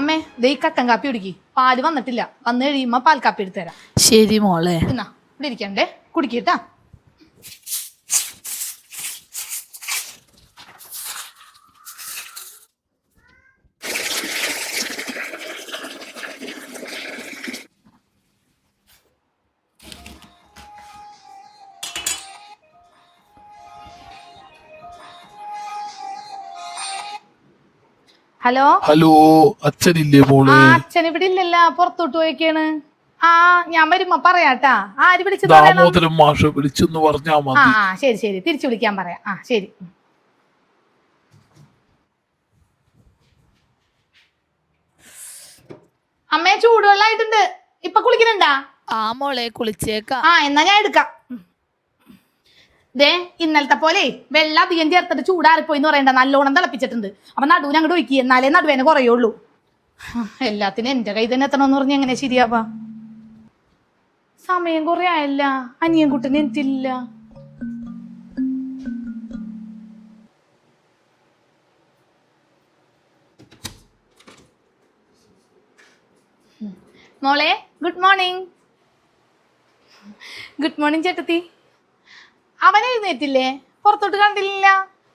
അമ്മേ ദൈ കട്ടൻ കാപ്പി കുടിക്കി. പാൽ വന്നിട്ടില്ല. വന്നു കഴിയുമ്പോ പാൽ കാപ്പി എടുത്തു തരാം. ശരി മോളെ. എന്നാ ഇവിടെ ഇരിക്കണ്ടേ? കുടിക്കട്ടാ ഹലോ? ഹലോ അച്ഛനില്ലേ ആ മോളെ അച്ഛൻ ഇവിടെ ഇല്ലല്ല. പുറത്തോട്ട് പോയിക്കാണ്. ആ ഞാൻ വരുമ്പോ പറയാട്ടാ. ആര് വിളിച്ചത് പറയണം? ദാമോദരൻ മാഷ് വിളിച്ചെന്ന് പറഞ്ഞാ മതി. ആ ശരി ശരി. തിരിച്ചു വിളിക്കാൻ പറയാം. ആ ശരി. അമ്മേ ചൂടുവെള്ളായിട്ടുണ്ട് ഇപ്പൊ കുളിക്കണുണ്ടാ ആ മോളെ കുളിച്ചേക്കാം. ആ എന്നാ ഞാൻ എടുക്കാം. ദേ ഇന്നലത്തെ പോലെ വെള്ളം അധികം ചേർത്തിട്ട് ചൂടാറിപ്പോയി എന്ന് പറയണ്ട നല്ലോണം തിളപ്പിച്ചിട്ടുണ്ട്. അപ്പൊ നടുവിന് അങ്ങോട്ട് ഒഴുക്കി എന്നാലേ നടുവേനെ കുറയുള്ളൂ. എല്ലാത്തിനും എന്റെ കൈ തന്നെ എത്തണമെന്ന് പറഞ്ഞ എങ്ങനെ ശരിയാവാ? സമയം കുറെ ആയല്ല അനിയൻ കുട്ടിന് എന്തില്ല മോളെ ഗുഡ് മോർണിംഗ് ഗുഡ് മോർണിംഗ് ചേട്ടത്തി. അവൻ എഴുന്നേറ്റില്ലേ? പുറത്തോട്ട് കണ്ടില്ല.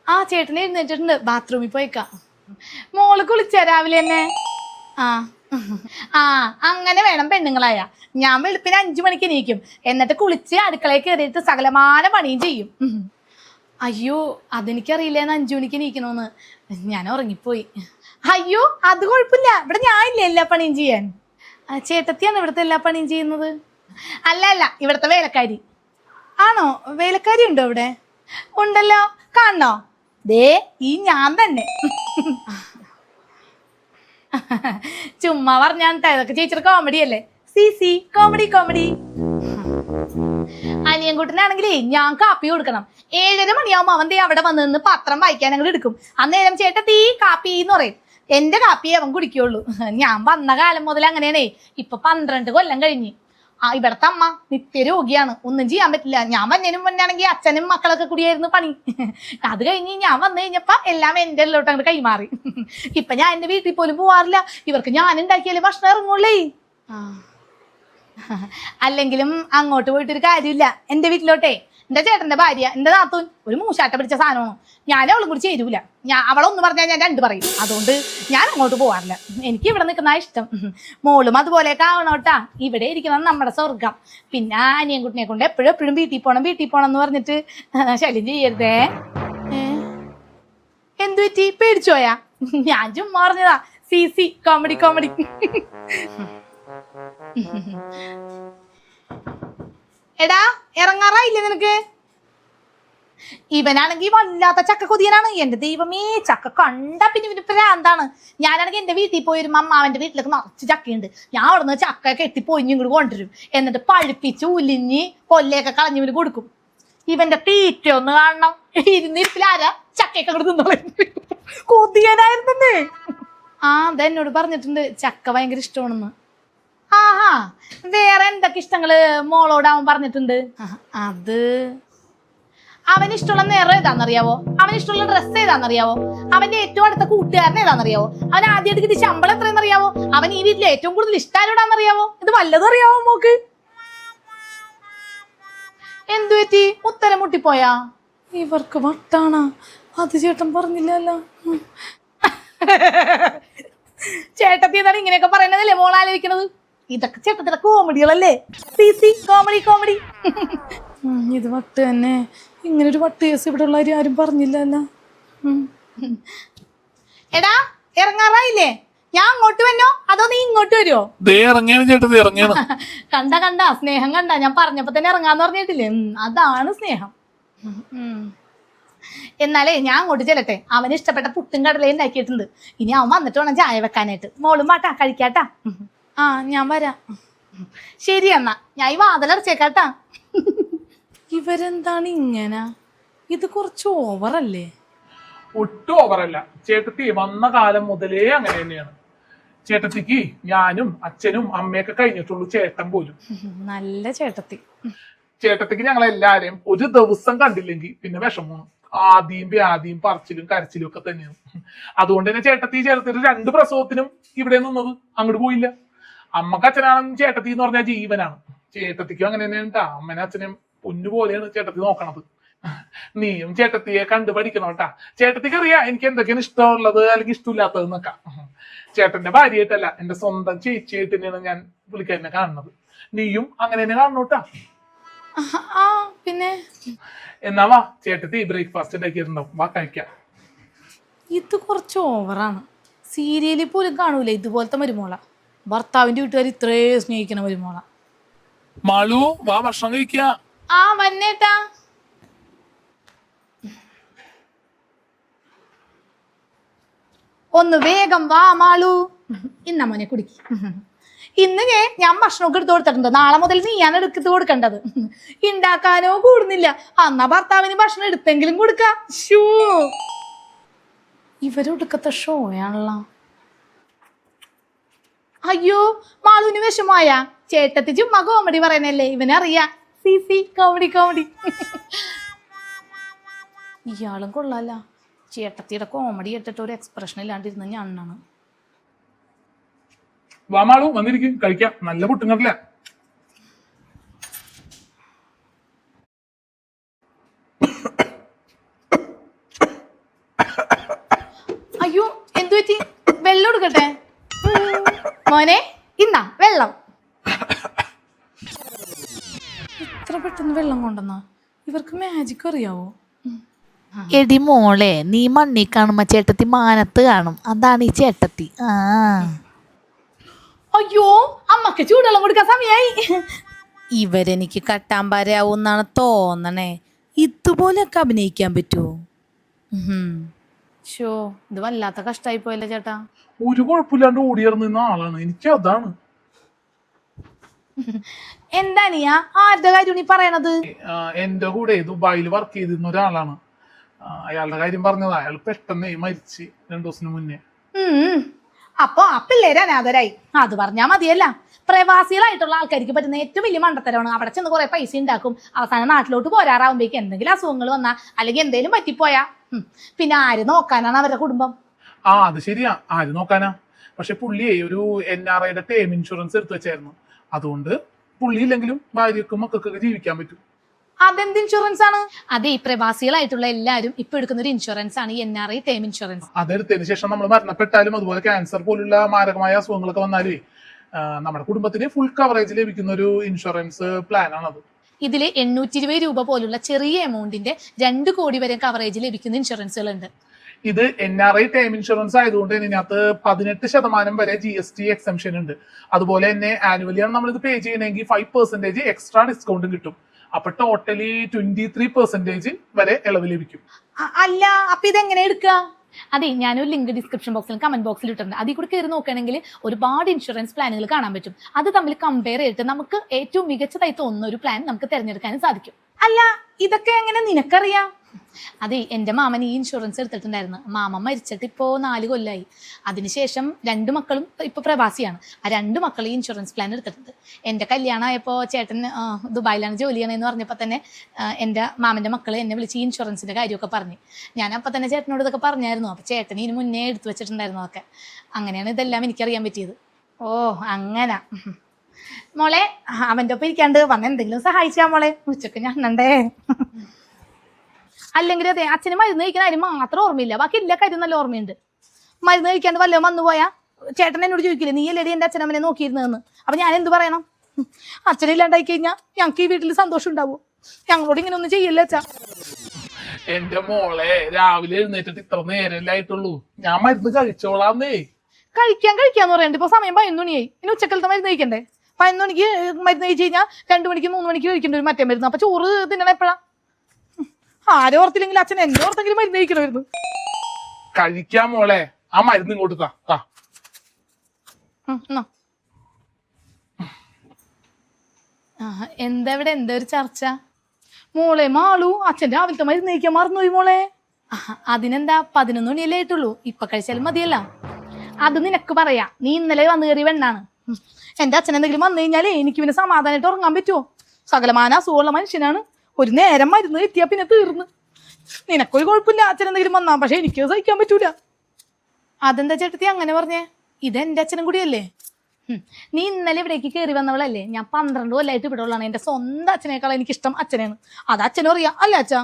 ആ ചേട്ടൻ എഴുന്നേറ്റിട്ടുണ്ട്. ബാത്റൂമിൽ പോയിക്കാം. മോൾ കുളിച്ച രാവിലെ തന്നെ. ആ ആ അങ്ങനെ വേണം പെണ്ണുങ്ങളായ. ഞാൻ വെളുപ്പിന് അഞ്ചു മണിക്ക് നീക്കും എന്നിട്ട് കുളിച്ച് അടുക്കളയിൽ കയറിയിട്ട് സകലമാന പണിയും ചെയ്യും. അയ്യോ അതെനിക്കറിയില്ലേന്ന് അഞ്ചു മണിക്ക് നീക്കണോന്ന് ഞാൻ ഉറങ്ങിപ്പോയി. അയ്യോ അത് കുഴപ്പമില്ല. ഇവിടെ ഞാനില്ല എല്ലാ പണിയും ചെയ്യാൻ? ചേട്ടത്തിയാണ് ഇവിടുത്തെ എല്ലാ പണിയും ചെയ്യുന്നത്? അല്ല അല്ല ഇവിടുത്തെ വേലക്കാരി. ആണോ? വേലക്കാരി ഉണ്ടോ അവിടെ? ഉണ്ടല്ലോ. കാണണോ? ദേ ഈ ഞാൻ തന്നെ. ചുമ്മാ പറഞ്ഞാൻ ഇതൊക്കെ ചേച്ചിയുടെ കോമഡി അല്ലേ? സി സി കോമഡി കോമഡി അനിയൻകുട്ടനാണെങ്കിലേ ഞാൻ കാപ്പി കൊടുക്കണം. ഏഴര മണിയാവുമ്പോ അവൻ ദേ അവിടെ വന്ന് നിന്ന് പത്രം വായിക്കാൻ ഞങ്ങൾ എടുക്കും. അന്നേരം ചേട്ട തീ കാപ്പി എന്ന് പറയും. എന്റെ കാപ്പി അവൻ കുടിക്കുള്ളൂ ഞാൻ വന്ന കാലം മുതൽ അങ്ങനെയാണേ. ഇപ്പൊ പന്ത്രണ്ട് കൊല്ലം കഴിഞ്ഞ്. ആ ഇവിടത്തെ അമ്മ നിത്യരോഗിയാണ്. ഒന്നും ചെയ്യാൻ പറ്റില്ല. ഞാൻ വന്നതിനും മുന്നാണെങ്കിൽ അച്ഛനും മക്കളൊക്കെ കൂടിയായിരുന്നു പണി. അത് കഴിഞ്ഞ് ഞാൻ വന്നു കഴിഞ്ഞപ്പോ എല്ലാം എന്റെ എല്ലോട്ട് അങ്ങോട്ട് കൈമാറി. ഇപ്പൊ ഞാൻ എന്റെ വീട്ടിൽ പോലും പോവാറില്ല. ഇവർക്ക് ഞാൻ ഉണ്ടാക്കിയാലേ ഭക്ഷണം ഇറങ്ങുള്ളേ. അല്ലെങ്കിലും അങ്ങോട്ട് പോയിട്ടൊരു കാര്യമില്ല. എന്റെ വീട്ടിലോട്ടെ എന്റെ ചേട്ടന്റെ ഭാര്യ എന്റെ നാത്തൂൻ ഒരു മൂശാട്ട പിടിച്ച സാധനമാണ്. ഞാൻ അവളും കൂടി ചേരൂല. ഞാൻ അവളൊന്ന് പറഞ്ഞാൽ ഞാൻ രണ്ട് പറയും. അതുകൊണ്ട് ഞാൻ അങ്ങോട്ട് പോവാറില്ല. എനിക്ക് ഇവിടെ നിൽക്കുന്ന ഇഷ്ടം. മോളും അതുപോലെയൊക്കെ ആവണോട്ടാ ഇവിടെ ഇരിക്കുന്നത് നമ്മുടെ സ്വർഗം പിന്നെ അനിയൻ കുട്ടിനെ കൊണ്ട് എപ്പോഴും എപ്പോഴും വീട്ടിൽ പോണം വീട്ടിൽ പോണം എന്ന് പറഞ്ഞിട്ട് ശല്യം ചെയ്യരുതേ. എന്തു പറ്റി? പേടിച്ചോയാ? ഞാൻ ചുമ്മാ പറഞ്ഞതാ. സി സി കോമഡി കോമഡി എടാ ഇറങ്ങാറായില്ലേ നിനക്ക്? ഇവനാണെങ്കിൽ വല്ലാത്ത ചക്ക കൊതിയനാണ് എന്റെ ദൈവമേ ചക്ക കണ്ട പിന്നെ ഇവന് പ്രാന്താണ്. ഞാനാണെങ്കിൽ എന്റെ വീട്ടിൽ പോയി ഒരു അമ്മാവന്റെ വീട്ടിലേക്ക് നിറച്ച് ചക്കയുണ്ട്. ഞാൻ അവിടെ നിന്ന് ചക്ക കെട്ടി പൊയിഞ്ഞ് ഇങ്ങോട്ട് കൊണ്ടുവരും. എന്നിട്ട് പഴുപ്പിച്ച് ഉലിഞ്ഞ് കൊല്ലയൊക്കെ കളഞ്ഞ് ഇവന് കൊടുക്കും. ഇവന്റെ തീറ്റ ഒന്ന് കാണണം. ഇരുന്നിരിപ്പിലാരാ ചക്കയൊക്കെ അങ്ങോട്ട് നിന്നോളും കൊതിയനായിരുന്നേ ആ അതെന്നോട് പറഞ്ഞിട്ടുണ്ട്. ചക്ക ഭയങ്കര ഇഷ്ടമാണെന്ന്. ആഹാ വേറെ എന്തൊക്കെ ഇഷ്ടങ്ങൾ മോളോട് അവൻ പറഞ്ഞിട്ടുണ്ട്? അത് അവന് ഇഷ്ടമുള്ള നിറം ഏതാണെന്നറിയാവോ അവന് ഇഷ്ടമുള്ള ഡ്രസ്സ് ഏതാണെന്നറിയാവോ അവന്റെ ഏറ്റവും അടുത്ത കൂട്ടുകാരൻ ഏതാണെന്നറിയാവോ അവൻ ആദ്യമായിട്ട് കിട്ടിയ ശമ്പളം എത്രയെന്നറിയാവോ? അവൻ ഈ വീട്ടിലെ ഏറ്റവും കൂടുതൽ ഇഷ്ടാരോടാണെന്നറിയാവോ ഇത് വല്ലതും അറിയാവോ മോക്ക്? എന്തു പറ്റി? ഉത്തരം മുട്ടിപ്പോയാ? ഇവർക്ക് വട്ടാണ. അത് ചേട്ടൻ പറഞ്ഞില്ലല്ലോ. ചേട്ടത്തി എന്താണ് ഇങ്ങനെയൊക്കെ പറയുന്നതല്ലേ മോൾ ആലോചിക്കണത് ഇതൊക്കെ ചേട്ടത്തിന്റെ കോമഡികളല്ലേ? C C comedy comedy. ഇത് വട്ട് തന്നെ. ഇങ്ങനെ ഒരു വട്ട് കേസ് ഇവിടെ ഉള്ളവർ ആരും പറഞ്ഞില്ലല്ലോ. എടാ ഇറങ്ങാറായില്ലേ? ഞാൻ അങ്ങോട്ട് വന്നോ? അതോ നീ ഇങ്ങോട്ട് വരുമോ കണ്ട കണ്ട സ്നേഹം കണ്ട. ഞാൻ പറഞ്ഞപ്പോ തന്നെ ഇറങ്ങാന്ന് പറഞ്ഞിട്ടില്ലേ? അതാണ് സ്നേഹം. എന്നാലേ ഞാൻ അങ്ങോട്ട് ചെല്ലട്ടെ. അവന് ഇഷ്ടപ്പെട്ട പുട്ടും കടലയും ഉണ്ടാക്കിയിട്ടുണ്ട്. ഇനി അവൻ വന്നിട്ട് വേണം ചായ വെക്കാനായിട്ട്. മോളും മാട്ടാ കഴിക്കാട്ടാ. ആ ഞാൻ വരാം. ശരി എന്നാ ഞാൻ ഈ വാതിലടച്ചേക്കാട്ടാ. ഇവരെന്താണ് ഇങ്ങനെ? ഇത് കുറച്ച് ഓവറല്ലേ? ഒട്ടും ഓവറല്ല. ചേട്ടത്തി വന്ന കാലം മുതലേ അങ്ങനെ തന്നെയാണ്. ചേട്ടത്തിക്ക് ഞാനും അച്ഛനും അമ്മയൊക്കെ കഴിഞ്ഞിട്ടുള്ളൂ ചേട്ടൻ പോലും. നല്ല ചേട്ടത്തി. ചേട്ടത്തിക്ക് ഞങ്ങൾ എല്ലാരെയും ഒരു ദിവസം കണ്ടില്ലെങ്കിൽ പിന്നെ വിഷമമാണ് ആദ്യം വ്യാധിയും പറച്ചിലും കരച്ചിലും ഒക്കെ തന്നെയാണ്. അതുകൊണ്ട് തന്നെ ചേട്ടത്തി ചേട്ടത്തി രണ്ട് പ്രസവത്തിനും ഇവിടെ നിന്നത് അങ്ങോട്ട് പോയില്ല. അമ്മയ്ക്ക് അച്ഛനാണെന്ന് ചേട്ടത്തി എന്ന് പറഞ്ഞാൽ ജീവനാണ്. ചേട്ടത്തിക്കും അങ്ങനെ തന്നെയാണ് ട്ടാ. അമ്മനെ അച്ഛനും പൊന്നുപോലെയാണ് ചേട്ടത്തി നോക്കണത്. നീയും ചേട്ടത്തിയെ കണ്ടു പഠിക്കണം കേട്ടാ ചേട്ടത്തിക്ക് അറിയാം എനിക്ക് എന്തൊക്കെയാണ് ഇഷ്ടമുള്ളത് അല്ലെങ്കിൽ ഇഷ്ടമില്ലാത്തതെന്നൊക്കെ. ചേട്ടന്റെ ഭാര്യയായിട്ടല്ല എന്റെ സ്വന്തം ചേച്ചിയായിട്ട് തന്നെയാണ് ഞാൻ പുള്ളിക്കാരനെ കാണുന്നത്. നീയും അങ്ങനെ തന്നെ കാണണം കേട്ടാ പിന്നെ? എന്നാ വാ ചേട്ടത്തി ബ്രേക്ക്ഫാസ്റ്റ് ഉണ്ടാക്കിയിട്ടുണ്ടാവും വാ കഴിക്കാം. ഇത് കുറച്ച് ഓവറാണ്. സീരിയലിൽ പോലും കാണൂല ഇതുപോലത്തെ മരുമോള. ഭർത്താവിന്റെ വീട്ടുകാർ ഇത്രേ സ്നേഹിക്കണ മരുമോള മാളു. വാ ഭക്ഷണം കഴിക്ക. ആ വന്നേട്ടാ. ഒന്ന് വേഗം വാ മാളു. ഇന്ന മോനെ കുടിക്ക്. ഇന്ന് ഞാൻ ഞാൻ ഭക്ഷണമൊക്കെ എടുത്തു കൊടുത്തിട്ടുണ്ട്. നാളെ മുതൽ നീയാണ് എടുക്കത്ത് കൊടുക്കേണ്ടത്. ഉണ്ടാക്കാനോ കൂടുന്നില്ല. അന്നാ ഭർത്താവിന് ഭക്ഷണം എടുത്തെങ്കിലും കൊടുക്ക. ഷൂ ഇവരൊടുക്കത്തെ ഷോയാണല്ലോ അയ്യോ മാളുവിന് വിഷമായ ചേട്ടത്തി ചുമ്മാ കോമഡി പറയണല്ലേ ഇവനറിയാം. സി സി കോമഡി കോമഡി ഇയാളും കൊള്ളാല്ല. ചേട്ടത്തിയുടെ കോമഡി ഇട്ടിട്ട് ഒരു എക്സ്പ്രഷൻ ഇല്ലാണ്ടിരുന്ന ഞാനാണ് വാമാളു വന്നിരിക്കും. കഴിക്കാം. നല്ല പുട്ടും അയ്യോ എന്തു പറ്റി വെള്ളം എടുക്കട്ടെ. മോനെ ഇന്നാ വെള്ളം. ഇത്ര പെട്ടെന്ന് വെള്ളം കൊണ്ടെന്നാ ഇവർക്ക് മാജിക് അറിയാവോ? എടി മോളെ നീ മണ്ണി കാണുമ്പോ ചേട്ടത്തി മാനത്ത് കാണും. അതാണ് ഈ ചേട്ടത്തി. ആ. അയ്യോ അമ്മയ്ക്ക് ചൂടെല്ലാം കൊടുക്കാൻ സമയായി. ഇവരെനിക്ക് കട്ടാൻ എന്നാണ് തോന്നണേ. ഇതുപോലെയൊക്കെ അഭിനയിക്കാൻ പറ്റുമോ ഷോ ഇത് വല്ലാത്ത കഷ്ടായി പോയല്ലേ ചേട്ടാ? ഒരു കുഴപ്പമില്ലാണ്ട് ഓടിയിറങ്ങുന്ന ആളാണ്. എനിക്ക് അതാണ്. എന്താണിയാ ആരുടെ കാര്യം നീ പറയണത്? എന്റെ കൂടെ ദുബായിൽ വർക്ക് ചെയ്തിരുന്ന ഒരാളാണ്. അയാളുടെ കാര്യം പറഞ്ഞത്. അയാൾ പെട്ടെന്ന് മരിച്ച് രണ്ടു ദിവസത്തിന് മുന്നേ. അപ്പൊ ആ പിള്ളേര് അനാഥരായി അത് പറഞ്ഞാ മതിയല്ല. പ്രവാസികളായിട്ടുള്ള ആൾക്കാർക്ക് പറ്റുന്ന ഏറ്റവും വലിയ മണ്ടത്തരമാണ്. അവിടെ ചെന്ന് കുറെ പൈസ ഉണ്ടാക്കും അവസാനം നാട്ടിലോട്ട് പോരാറാവുമ്പോഴേക്ക് എന്തെങ്കിലും അസുഖങ്ങൾ വന്നാ അല്ലെങ്കിൽ എന്തെങ്കിലും പറ്റിപ്പോയാ. പിന്നെ ആര് നോക്കാനാണ് അവരുടെ കുടുംബം? ആ അത് ശരിയാ. ആര് നോക്കാനാ? പക്ഷെ പുള്ളിയെ ഒരു എൻ ആർ ഐയുടെ ടേം ഇൻഷുറൻസ് എടുത്തു വെച്ചായിരുന്നു. അതുകൊണ്ട് പുള്ളി ഇല്ലെങ്കിലും ഭാര്യക്കും മക്കൾക്കൊക്കെ ജീവിക്കാൻ പറ്റും. അതെന്ത് ഇൻഷുറൻസ് ആണ്? അതെ ഈ പ്രവാസികളായിട്ടുള്ള എല്ലാരും ഇപ്പൊ എടുക്കുന്ന ഒരു ഇൻഷുറൻസ് ആണ് N R I term insurance അതെടുത്തതിന് ശേഷം നമ്മൾ മരണപ്പെട്ടാലും അതുപോലെ ക്യാൻസർ പോലുള്ള മാരകമായ അസുഖങ്ങളൊക്കെ വന്നാലേ നമ്മുടെ കുടുംബത്തിന് ഫുൾ കവറേജ് ലഭിക്കുന്ന ഒരു ഇൻഷുറൻസ് പ്ലാൻ ആണത്. ഇതിൽ എണ്ണൂറ്റി ഇരുപത് രൂപ പോലുള്ള ചെറിയ എമൗണ്ടിന്റെ രണ്ട് കോടി വരെ കവറേജ് ലഭിക്കുന്ന ഇൻഷുറൻസുകളുണ്ട് ഇത് N R I time insurance ആയതുകൊണ്ട് തന്നെ ഇതിനകത്ത് പതിനെട്ട് ശതമാനം വരെ ജി എസ് ടി എക്സംഷൻ ഉണ്ട്. അതുപോലെ തന്നെ ആനുവലി ആണ് നമ്മൾ ഇത് പേ ചെയ്യണമെങ്കിൽ ഫൈവ് പെർസെന്റേജ് എക്സ്ട്രാ ഡിസ്കൗണ്ടും കിട്ടും. അപ്പൊ ടോട്ടലി ട്വന്റി ത്രീ പെർസെന്റേജ് വരെ ഇളവ് ലഭിക്കും. അല്ല അപ്പൊ ഇതെങ്ങനെ എടുക്കുക അതെ ഞാനൊരു ലിങ്ക് ഡിസ്ക്രിപ്ഷൻ ബോക്സിൽ കമന്റ് ബോക്സിൽ ഇട്ടിട്ടുണ്ട്. അതിൽ കൂടെ കയറി നോക്കുകയാണെങ്കിൽ ഒരുപാട് ഇൻഷുറൻസ് പ്ലാനുകൾ കാണാൻ പറ്റും. അത് തമ്മിൽ കമ്പയർ ചെയ്തിട്ട് നമുക്ക് ഏറ്റവും മികച്ചതായി തോന്നുന്ന ഒരു പ്ലാൻ നമുക്ക് തിരഞ്ഞെടുക്കാനും സാധിക്കും. അല്ല ഇതൊക്കെ എങ്ങനെ നിനക്കറിയാം? അതെ എന്റെ മാമൻ ഈ ഇൻഷുറൻസ് എടുത്തിട്ടുണ്ടായിരുന്നു. മാമൻ മരിച്ചിട്ട് ഇപ്പോൾ നാല് കൊല്ലമായി അതിനുശേഷം രണ്ട് മക്കളും ഇപ്പോൾ പ്രവാസിയാണ്. ആ രണ്ട് മക്കൾ ഈ ഇൻഷുറൻസ് പ്ലാൻ എടുത്തിട്ടുണ്ട്. എന്റെ കല്യാണമായപ്പോൾ ചേട്ടൻ ദുബായിലാണ് ജോലി ചെയ്യണമെന്ന് പറഞ്ഞപ്പോൾ തന്നെ എന്റെ മാമന്റെ മക്കൾ എന്നെ വിളിച്ച് ഈ ഇൻഷുറൻസിന്റെ കാര്യമൊക്കെ പറഞ്ഞു. ഞാൻ അപ്പം തന്നെ ചേട്ടനോട് ഇതൊക്കെ പറഞ്ഞായിരുന്നു. അപ്പോൾ ചേട്ടൻ ഇതിന് മുന്നേ എടുത്തു വെച്ചിട്ടുണ്ടായിരുന്നു അതൊക്കെ. അങ്ങനെയാണ് ഇതെല്ലാം എനിക്കറിയാൻ പറ്റിയത്. ഓ അങ്ങനെ. മോളെ അവന്റെ ഒപ്പം ഇരിക്കാണ്ട് വന്ന് എന്തെങ്കിലും സഹായിച്ചാ മോളെ? ഉച്ചയ്ക്ക് ഞാൻ ഉണ്ടേ അല്ലെങ്കിൽ അതെ അച്ഛന് മരുന്ന് കഴിക്കുന്ന കാര്യം മാത്രം ഓർമ്മയില്ല. ബാക്കി എല്ലാ കാര്യം നല്ല ഓർമ്മയുണ്ട്. മരുന്ന് കഴിക്കാണ്ട് വല്ലതും വന്നു പോയാ ചേട്ടൻ എന്നോട് ചോദിക്കില്ലേ നീ അല്ലേടി എന്റെ അച്ഛനമ്മനെ നോക്കിയിരുന്നതെന്ന്? അപ്പൊ ഞാൻ എന്ത് പറയണം? അച്ഛനെ അച്ഛനില്ലാണ്ടായി കഴിഞ്ഞാൽ ഞങ്ങൾക്ക് ഈ വീട്ടിൽ സന്തോഷം ഉണ്ടാവും? ഞങ്ങളോട് ഇങ്ങനെ ഒന്നും ചെയ്യില്ല അച്ഛാ. എന്റെ മോളെ രാവിലെ എഴുന്നേറ്റിട്ട് ഇത്ര നേരല്ലേ ആയിട്ടുള്ളൂ. ഞാൻ മരുന്ന് കഴിച്ചോളാന്നേ. കഴിക്കാൻ കഴിക്കാന്ന് പറയണ്ട. ഇപ്പൊ സമയം പതിനൊന്ന് മണിയായി. ഇനി ഉച്ചക്കലത്തെ മരുന്ന് കഴിക്കണ്ടേ? പതിനൊന്ന് മണിക്ക് മരുന്ന് കഴിച്ച് കഴിഞ്ഞാൽ രണ്ടു മണിക്ക് മൂന്ന് മണിക്ക് കഴിക്കേണ്ട ഒരു മറ്റേ മരുന്ന് അപ്പൊ ചോറ് തിന്നണ എപ്പോഴാ? ആരും ഓർത്തില്ലെങ്കിൽ അച്ഛൻ എന്നെ ഓർത്തെങ്കിലും മരുന്ന് കഴിക്കണമായിരുന്നു കഴിക്കാൻ മോളെ. ആ മരുന്ന് ഇങ്ങോട്ട് താ താ. എന്താ ഇവിടെ? എന്താ ഒരു ചർച്ച? മോളെ മാളു അച്ഛൻ രാവിലത്തെ മരുന്ന് കഴിക്കാൻ മറന്നുപോയി മോളെ. അതിനെന്താ? പതിനൊന്ന് മണിയല്ലേ ആയിട്ടുള്ളൂ. ഇപ്പൊ കഴിച്ചാലും മതിയല്ല. അത് നിനക്ക് പറയാ. നീ ഇന്നലെ വന്നു കയറി വെണ്ണാണ്. എന്റെ അച്ഛൻ എന്തെങ്കിലും വന്നു കഴിഞ്ഞാലേ എനിക്ക് പിന്നെ സമാധാനമായിട്ട് ഉറങ്ങാൻ പറ്റുമോ സകലമാന അസുഖമുള്ള മനുഷ്യനാണ്. ഒരു നേരം മരുന്ന് കിട്ടിയാ പിന്നെ തീർന്ന്. നിനക്കൊരു കുഴപ്പമില്ല അച്ഛൻ എന്തെങ്കിലും വന്നാ പക്ഷെ എനിക്ക് സഹിക്കാൻ പറ്റൂല. അതെന്താ ചേട്ടത്തി അങ്ങനെ പറഞ്ഞേ? ഇത് എന്റെ അച്ഛനും കൂടിയല്ലേ? നീ ഇന്നലെ ഇവിടേക്ക് കയറി വന്നവളല്ലേ? ഞാൻ പന്ത്രണ്ട് കൊല്ലായിട്ട് ഇവിടെ ഉള്ളതാണ്. എന്റെ സ്വന്തം അച്ഛനേക്കാൾ എനിക്കിഷ്ടം അച്ഛനെയാണ്. അത് അച്ഛനും അറിയാം അല്ല അച്ഛാ?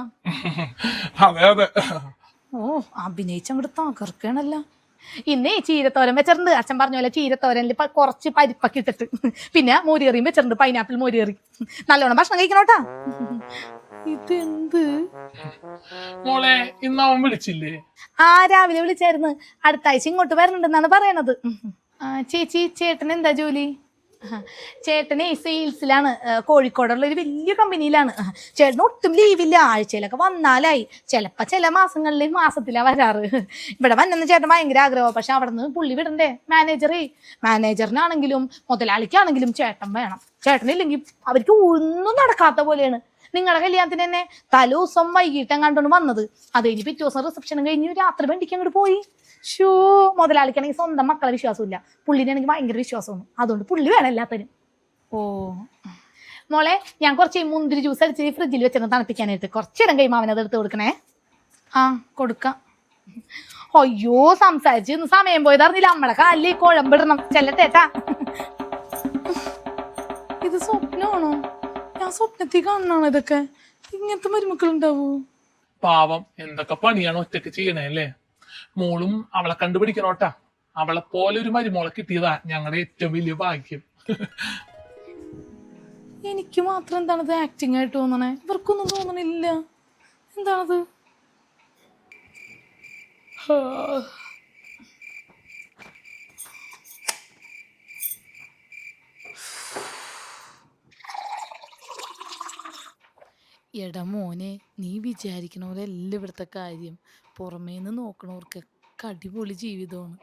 അതെ അതെ. ഓ അഭിനയിച്ചങ്ങോട്ട് തകർക്കണല്ല ഇന്നേ ചീരത്തോരൻ വെച്ചിട്ടുണ്ട്. അച്ഛൻ പറഞ്ഞ പോലെ ചീരത്തോരനിൽ കുറച്ച് പരിപ്പൊക്കെ ഇട്ടിട്ട്. പിന്നെ മോരിയറിയും വെച്ചിട്ടുണ്ട്. പൈനാപ്പിൾ മോരിയറി നല്ലോണം ഭക്ഷണം കഴിക്കണോട്ടാ. ഇതെന്ത്? മോളെ ഇന്ന് അവൻ വിളിച്ചില്ലേ? ആ രാവിലെ വിളിച്ചായിരുന്നു. അടുത്താഴ്ച ഇങ്ങോട്ട് വരണുണ്ടെന്നാണ് പറയണത്. ചേച്ചി ചേട്ടൻ എന്താ ജോലി? ചേട്ടനെ സെയിൽസിലാണ് കോഴിക്കോടുള്ള ഒരു വലിയ കമ്പനിയിലാണ് ചേട്ടന് ഒട്ടും ലീവില്ല ആഴ്ചയിലൊക്കെ വന്നാലായി. ചിലപ്പോൾ ചില മാസങ്ങളിൽ മാസത്തിലാണ് വരാറ്. ഇവിടെ വന്നെന്ന് ചേട്ടൻ ഭയങ്കര ആഗ്രഹമാണ് പക്ഷെ അവിടെ നിന്ന് പുള്ളി വിടണ്ടേ? മാനേജറേ മാനേജറിനാണെങ്കിലും മുതലാളിക്കാണെങ്കിലും ചേട്ടൻ വേണം. ചേട്ടനില്ലെങ്കിൽ അവർക്ക് ഒന്നും നടക്കാത്ത പോലെയാണ്. നിങ്ങളുടെ കല്യാണത്തിന് തന്നെ തലേദിവസം വൈകിട്ട് എങ്ങാണ്ടാണ് വന്നത്. അത് കഴിഞ്ഞ് പിറ്റേ ദിവസം റിസപ്ഷനും കഴിഞ്ഞ് രാത്രി വണ്ടിക്ക് അങ്ങോട്ട് പോയി. ഷോ മുതലാളിക്കാണെങ്കിൽ സ്വന്തം മക്കളെ വിശ്വാസമില്ല പുള്ളിനാണെങ്കിൽ ഭയങ്കര വിശ്വാസമാണ്. അതുകൊണ്ട് പുള്ളി വേണം എല്ലാത്തിനും. ഓ. മോളെ ഞാൻ കുറച്ച് മുന്തിരി ജ്യൂസ് അടിച്ച് ഫ്രിഡ്ജിൽ വെച്ചിരുന്ന് തണുപ്പിക്കാനായിട്ട് കുറച്ച് നേരം കഴിയുമ്പോൾ അവനത് എടുത്ത് കൊടുക്കണേ. ആ കൊടുക്കാം. അയ്യോ സംസാരിച്ച് ഇന്ന് സമയം പോയത് അറിഞ്ഞില്ല നമ്മളെ കാലിൽ കുഴമ്പിടണം. ചെല്ലട്ടേട്ടാ ഇത് സ്വപ്നമാണോ ഞാൻ സ്വപ്നത്തിൽ കാണണാണോ ഇതൊക്കെ? ഇങ്ങനത്തെ മരുമക്കളുണ്ടാവൂ? പാവം എന്തൊക്കെ പണിയാണ് ഒറ്റയ്ക്ക് ചെയ്യണേ അല്ലേ? മോളും അവളെ കണ്ടുപിടിക്കണോട്ടാ അവളെ പോലെ ഒരു മരുമോളെ കിട്ടിയതാ ഞങ്ങളുടെ ഏറ്റവും വലിയ ഭാഗ്യം. എനിക്ക് മാത്രം എന്താണത് ആക്ടിങ് ആയിട്ട് തോന്നണേ? ഇവർക്കൊന്നും തോന്നണില്ല. എന്താണത്? എടാ മോനെ നീ വിചാരിക്കണ പോലെ എല്ലാം ഇവിടുത്തെ കാര്യം പുറമേ നിന്ന് നോക്കണവർക്കൊക്കെ അടിപൊളി ജീവിതമാണ്.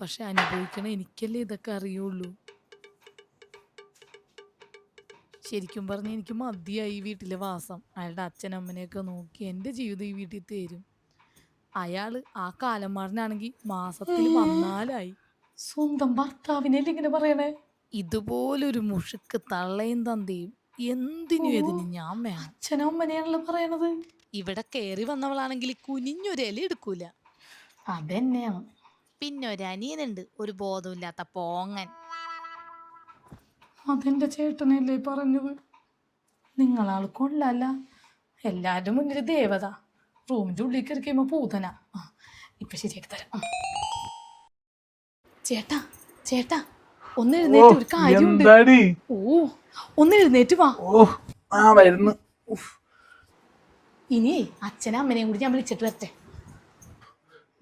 പക്ഷെ അനുഭവിക്കണ എനിക്കല്ലേ ഇതൊക്കെ അറിയുള്ളൂ. ശരിക്കും പറഞ്ഞാൽ എനിക്ക് മതിയായി വീട്ടിലെ വാസം. അയാളുടെ അച്ഛനമ്മനെയൊക്കെ നോക്കി എന്റെ ജീവിതം ഈ വീട്ടിൽ തരും. അയാൾ ആ കാലന്മാരനാണെങ്കിൽ മാസത്തിൽ വന്നാലായി. സ്വന്തം ഭർത്താവിനല്ലേ ഇങ്ങനെ പറയണേ? ഇതുപോലൊരു മുഷുക്ക് തള്ളയും തന്തയും എന്തിനും ഇതിന് ഞാൻ വേണം? അച്ഛനും അമ്മനെയാണല്ലോ പറയണത്. ഇവിടെ കയറി വന്നവളാണെങ്കിൽ കുനിഞ്ഞൊരല എടുക്കൂല. അതെന്നെയാണ് പിന്നെ ഒരു അനിയനുണ്ട് ഒരു ബോധമില്ലാത്ത പോങ്ങൻ. അതെന്റെ ചേട്ടനല്ലേ പറഞ്ഞത്? നിങ്ങളാൾ കൊള്ളല്ല. എല്ലാവരുടെ മുന്നിൽ ദേവത. റൂമിന്റെ ഉള്ളിൽ കയറി കഴിയുമ്പോ പൂതന. ആ, ഇപ്പൊ ശരിയാക്കി തരാം. ആ. ചേട്ടാ ചേട്ടാ. ഒന്ന് എഴുന്നേറ്റ് ഒരു കാര്യമുണ്ട്. ഓ ഒന്ന് എഴുന്നേറ്റ് വാ. ഓ ആ വരുന്നു. ഇനി അച്ഛനെ അമ്മനെയും കൂടി ഞാൻ വിളിച്ചിട്ട് വരട്ടെ.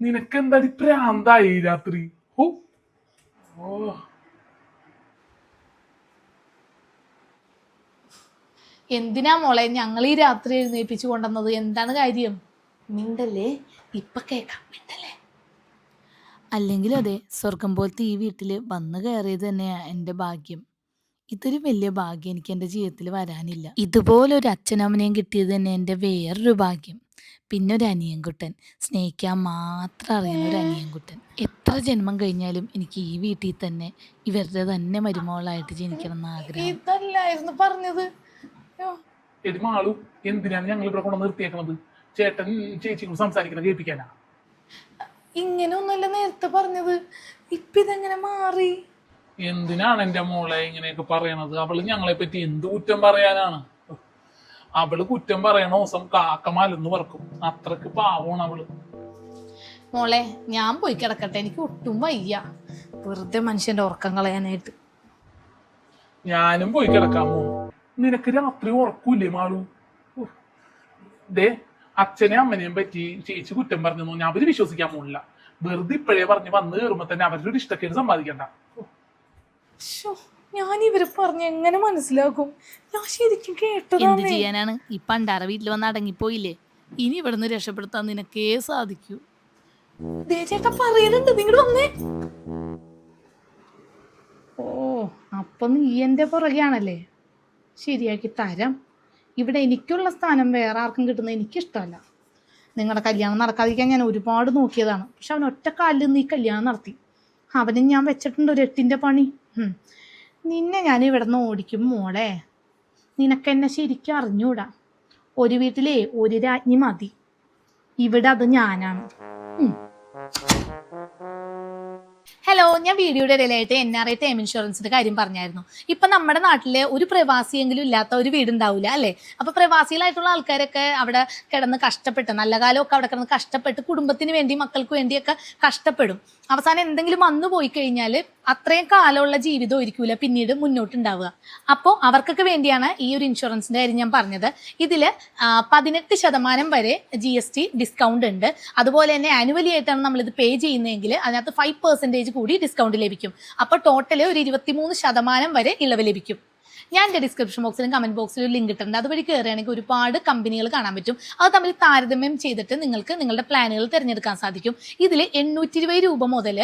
നിനക്ക് എന്താടി പ്രാന്തായി രാത്രി? ഓ ഓ. എന്തിനാ മോളെ ഞങ്ങൾ ഈ രാത്രി എഴുന്നേൽപ്പിച്ചു കൊണ്ടുവന്നത്? എന്താണ് കാര്യം? മിണ്ടല്ലേ? ഇപ്പൊ കേക്കാം. മിണ്ടല്ലേ? അല്ലെങ്കിൽ അതെ സ്വർഗം പോലത്തെ ഈ വീട്ടിൽ വന്നു കയറിയത് തന്നെയാ എന്റെ ഭാഗ്യം. ഇതൊരു വലിയ ഭാഗ്യം എനിക്ക് എന്റെ ജീവിതത്തിൽ വരാനില്ല. ഇതുപോലൊരു അച്ഛനമ്മനെയും കിട്ടിയത് തന്നെ എന്റെ വേറൊരു ഭാഗ്യം. പിന്നെ ഒരു അനിയൻകുട്ടൻ. സ്നേഹിക്കാൻ മാത്രം അറിയുന്ന ഒരു അനിയൻകുട്ടൻ. എത്ര ജന്മം കഴിഞ്ഞാലും എനിക്ക് ഈ വീട്ടിൽ തന്നെ ഇവരുടെ തന്നെ മരുമകളായിട്ട് ജനിക്കണം എന്ന് ആഗ്രഹം. ഇതല്ലായിരുന്നു പറഞ്ഞത്. അയ്യോ. എടി മാളു എന്തിനാണ് ഞങ്ങൾ ഇവിടെ കൊണ്ട് നിർത്തിയേക്കണത്? ചേട്ടൻ ചേച്ചി സംസാരിക്കണം കേൾപ്പിക്കാനാ. ഇങ്ങനെ ഒന്നുമല്ല നേരത്തെ പറഞ്ഞത്. ഇപ്പൊ ഇതെങ്ങനെ മാറി? എന്തിനാണ് എന്റെ മോളെ ഇങ്ങനെയൊക്കെ പറയണത്? അവൾ ഞങ്ങളെ പറ്റി എന്ത് കുറ്റം പറയാനാണ്? അവൾ കുറ്റം പറയണ ദിവസം കാക്കമാലെന്ന് പറക്കും. അത്രയ്ക്ക് പാവമാണ് അവൾ. മോളെ ഞാൻ പോയി കിടക്കട്ടെ. എനിക്ക് ഒട്ടും വയ്യ. വെറുതെ മനുഷ്യന്റെ ഉറക്കം കളയാനായിട്ട്. ഞാനും പോയി കിടക്കാമോ നിനക്ക് രാത്രി ഉറക്കൂലേ മാളു? ദേ അച്ഛനെ അമ്മനെയും പറ്റി ചേച്ചി കുറ്റം പറഞ്ഞു ഞാൻ അവർ വിശ്വസിക്കാൻ പോണില്ല. വെറുതെ ഇപ്പോഴേ പറഞ്ഞു വന്ന് കയറുമ്പോ തന്നെ അവരുടെ ഒരു ഇഷ്ടക്കേട് സമ്പാദിക്കണ്ട. ഞാൻ ഇവരെ പറഞ്ഞ് എങ്ങനെ മനസ്സിലാക്കും? ഞാൻ ശരിക്കും എന്ത് കേട്ടതാണ് ചെയ്യാനാണ്? ഈ പണ്ടാറ വീട്ടിൽ വന്ന് അടങ്ങിപ്പോയില്ലേ? ഇനി ഇവിടുന്ന് രക്ഷപ്പെടുത്താൻ നിനക്കേ സാധിക്കൂ. ദേ ചേട്ടാ പറയുന്നുണ്ട് നിങ്ങൾ വന്നേ. ഓ അപ്പൊ നീ എന്റെ പുറകെയാണല്ലേ? ശരിയാക്കി തരാം. ഇവിടെ എനിക്കുള്ള സ്ഥാനം വേറെ ആർക്കും കിട്ടുന്നത് എനിക്കിഷ്ടമല്ല. നിങ്ങളുടെ കല്യാണം നടക്കാതിരിക്കാൻ ഞാൻ ഒരുപാട് നോക്കിയതാണ്. പക്ഷെ അവൻ ഒറ്റ കാലിൽ ഈ കല്യാണം നടത്തി. അവനും ഞാൻ വെച്ചിട്ടുണ്ട് ഒരു എട്ടിന്റെ പണി. നിന്നെ ഞാൻ ഇവിടെ നിന്ന് ഓടിക്കും മോളെ. നിനക്കെന്നെ ശരിക്കും അറിഞ്ഞൂടാ. ഒരു വീട്ടിലേ ഒരു രാജ്ഞി മതി. ഇവിടെ അത് ഞാനാണ്. ഹലോ ഞാൻ വീഡിയോയുടെ ഇടയിലായിട്ട് എൻ ആർ ഐ ടൈം ഇൻഷുറൻസിന്റെ കാര്യം പറഞ്ഞായിരുന്നു. ഇപ്പൊ നമ്മുടെ നാട്ടിൽ ഒരു പ്രവാസിയെങ്കിലും ഇല്ലാത്ത ഒരു വീട് ഉണ്ടാവില്ല അല്ലെ? അപ്പൊ പ്രവാസികളായിട്ടുള്ള ആൾക്കാരൊക്കെ അവിടെ കിടന്ന് കഷ്ടപ്പെട്ട് നല്ല കാലമൊക്കെ അവിടെ കിടന്ന് കഷ്ടപ്പെട്ട് കുടുംബത്തിന് വേണ്ടി മക്കൾക്ക് വേണ്ടിയൊക്കെ കഷ്ടപ്പെടും. അവസാനം എന്തെങ്കിലും വന്നു പോയി കഴിഞ്ഞാൽ അത്രയും കാലമുള്ള ജീവിതം ഒരിക്കൂല പിന്നീട് മുന്നോട്ടുണ്ടാവുക. അപ്പോൾ അവർക്കൊക്കെ വേണ്ടിയാണ് ഈ ഒരു ഇൻഷുറൻസിന്റെ കാര്യം ഞാൻ പറഞ്ഞത്. ഇതിൽ പതിനെട്ട് ശതമാനം വരെ ജി എസ് ടി ഡിസ്കൗണ്ട് ഉണ്ട്. അതുപോലെ തന്നെ ആനുവലി ആയിട്ടാണ് നമ്മളിത് പേ ചെയ്യുന്നതെങ്കിൽ അതിനകത്ത് ഫൈവ് പെർസെന്റേജ് കൂടി ഡിസ്കൗണ്ട് ലഭിക്കും. അപ്പോൾ ടോട്ടൽ ഒരു ഇരുപത്തിമൂന്ന് ശതമാനം വരെ ഇളവ് ലഭിക്കും. ഞാൻ എന്റെ ഡിസ്ക്രിപ്ഷൻ ബോക്സിലും കമന്റ് ബോക്സിലും ലിങ്ക് ഇട്ടിട്ടുണ്ട്. അതുവഴി കയറുകയാണെങ്കിൽ ഒരുപാട് കമ്പനികൾ കാണാൻ പറ്റും. അത് തമ്മിൽ താരതമ്യം ചെയ്തിട്ട് നിങ്ങൾക്ക് നിങ്ങളുടെ പ്ലാനുകൾ തിരഞ്ഞെടുക്കാൻ സാധിക്കും. ഇതിൽ എണ്ണൂറ്റി ഇരുപത് രൂപ മുതൽ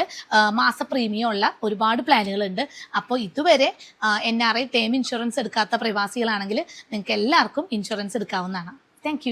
മാസ പ്രീമിയം ഉള്ള ഒരുപാട് പ്ലാനുകളുണ്ട് അപ്പോൾ ഇതുവരെ N R I term insurance എടുക്കാത്ത പ്രവാസികളാണെങ്കിൽ നിങ്ങൾക്ക് എല്ലാവർക്കും ഇൻഷുറൻസ് എടുക്കാവുന്നതാണ്. താങ്ക്